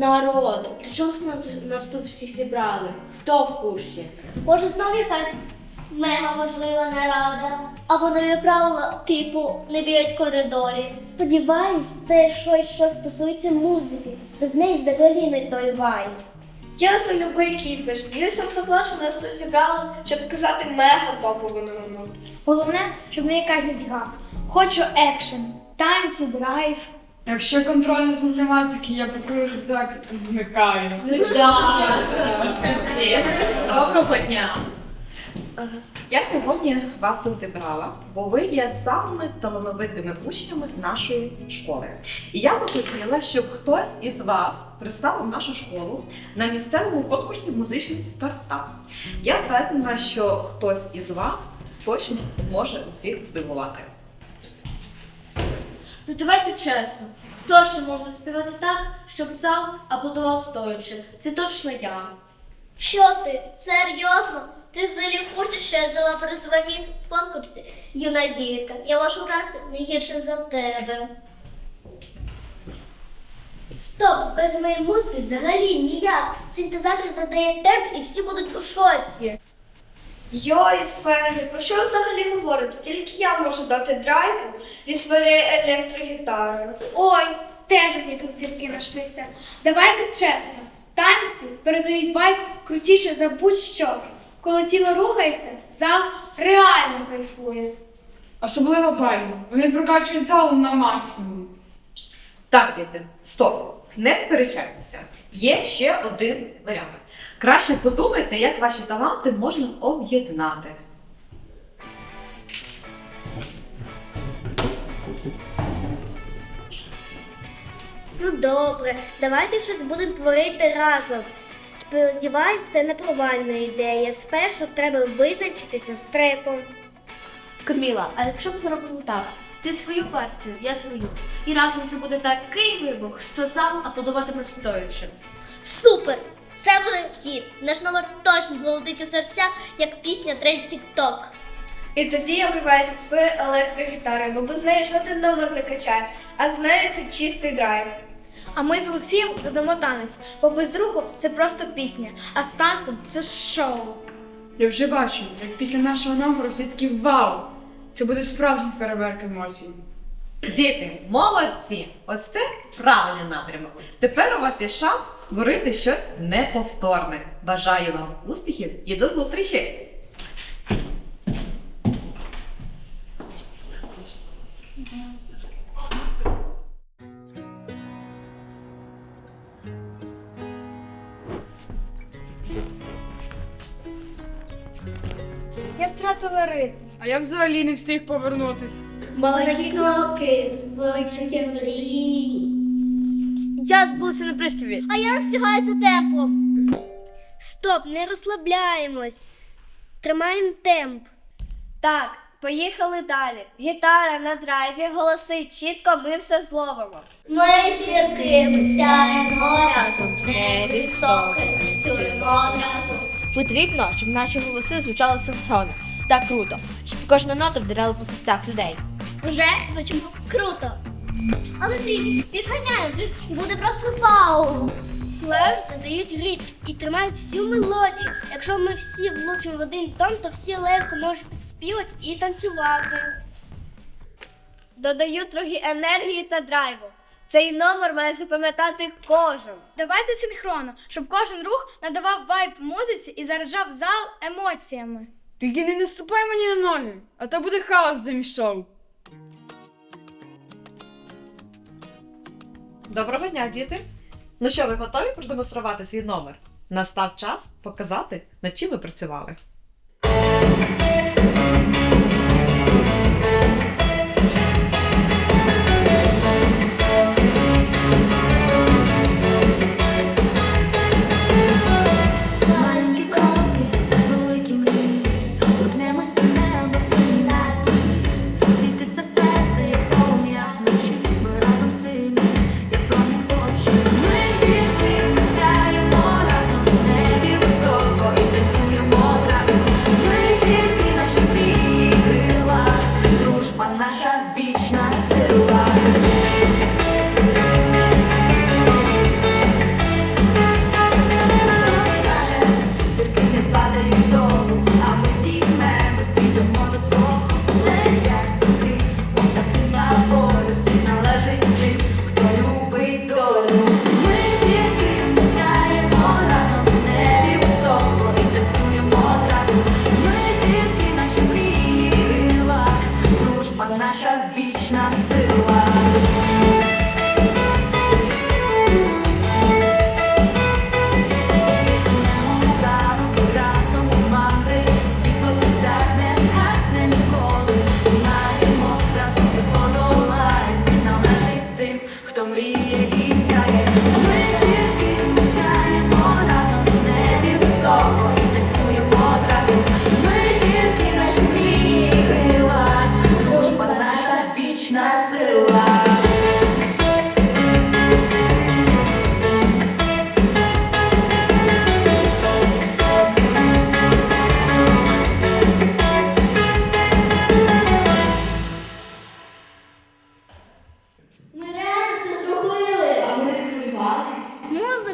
Народ, для чого ж нас, нас тут всіх зібрали? Хто в курсі? Може, знов якась мега важлива нарада. Або нові правила, типу, не біють в коридорі. Сподіваюсь, це щось, що стосується музики. Без неї взагалі не той вайб. Я за любий кіпіш. Б'юся в заклад, що нас тут зібрали, щоб показати мега топову новину. Головне, щоб не якась нудьга. Хочу екшен, танці, драйв. Якщо контрольна з математики, я пакую рюкзак і зникаю. Доброго дня! Я сьогодні вас тут зібрала, бо ви є самими талановитими учнями нашої школи. І я би хотіла, щоб хтось із вас представив нашу школу на місцевому конкурсі музичний стартап. Я впевнена, що хтось із вас точно зможе усіх здивувати. Ну давайте чесно. Хто ще може заспівати так, щоб зал аплодував стоячи? Це точно я. Що ти? Серйозно? Ти взагалі в курсі, що я взяла призове місце в конкурсі юна зірка. Я можу грати не гірше за тебе. Стоп, без моєї музики взагалі ніяк. Синтезатор задає темп і всі будуть у шоці. Йой, Фені, про що ви взагалі говорите? Тільки я можу дати драйву зі своєю електрогітарою. Ой, теж мені тут зірки нашлися. Давайте чесно, танці передають вайб крутіше за будь-що. Коли тіло рухається, зал реально кайфує. Особливо пальма. Вони прокачують залу на максимум. Так, діти, стоп! Не сперечайтеся. Є ще один варіант. Краще подумайте, як ваші таланти можна об'єднати. Ну добре, давайте щось будемо творити разом. Сподіваюсь, це не провальна ідея. Спершу треба визначитися з треком. Каміла, а якщо ми зробимо так? Ти свою версію, я свою. І разом це буде такий вибух, що зал аплодуватиме стоячи. Супер! Це буде хіт. Наш номер точно золотить у серця, як пісня Трend TikTok. І тоді я вриваюся зі своєю електрогітарою, бо без неї жоден номер не качає, а з нею це чистий драйв. А ми з Олексієм додамо танець, бо без руху це просто пісня, а з танцем це шоу. Я вже бачу, як після нашого номеру всі такі вау! Це буде справжній фейерверк емоцій. Діти, молодці! Ось це правильний напрямок. Тепер у вас є шанс створити щось неповторне. Бажаю вам успіхів і до зустрічі! Я втратила ритм. А я взагалі не встиг повернутись. Маленькі кроки, великі мрії. Я збулася на приспіві. А я встигаю за темпом. Стоп, не розслабляємось. Тримаємо темп. Так, поїхали далі. Гітара на драйві, голоси чітко, ми все зловимо. Ми зірки сяємо разом, небі високе, танцюємо одразу. Потрібно, щоб наші голоси звучали синхронно. Так круто, щоб кожна нота вдарила по серцях людей. Вже почему круто. Але ти відганяй, буде просто вау. Клеви задають ритм і тримають всю мелодію. Якщо ми всі влучимо в один тон, то всі легко можуть підспівати і танцювати. Додаю трохи енергії та драйву. Цей номер має запам'ятати кожен. Давайте синхронно, щоб кожен рух надавав вайб музиці і заряджав зал емоціями. Тільки не наступай мені на ноги, а то буде хаос замішов. Доброго дня, діти! Ну що, ви готові продемонструвати свій номер? Настав час показати, над чим ви працювали.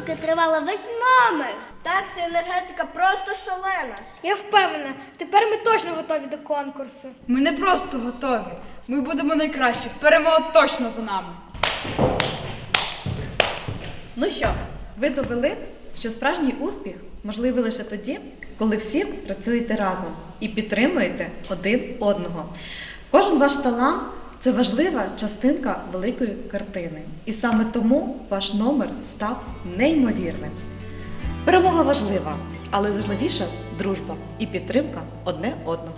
Музики тривала весь номер. Так, ця енергетика просто шалена. Я впевнена, тепер ми точно готові до конкурсу. Ми не просто готові. Ми будемо найкращі. Перемога точно за нами. Ну що, ви довели, що справжній успіх можливий лише тоді, коли всі працюєте разом і підтримуєте один одного. Кожен ваш талант це важлива частинка великої картини. І саме тому ваш номер став неймовірним. Перемога важлива, але важливіша дружба і підтримка одне одного.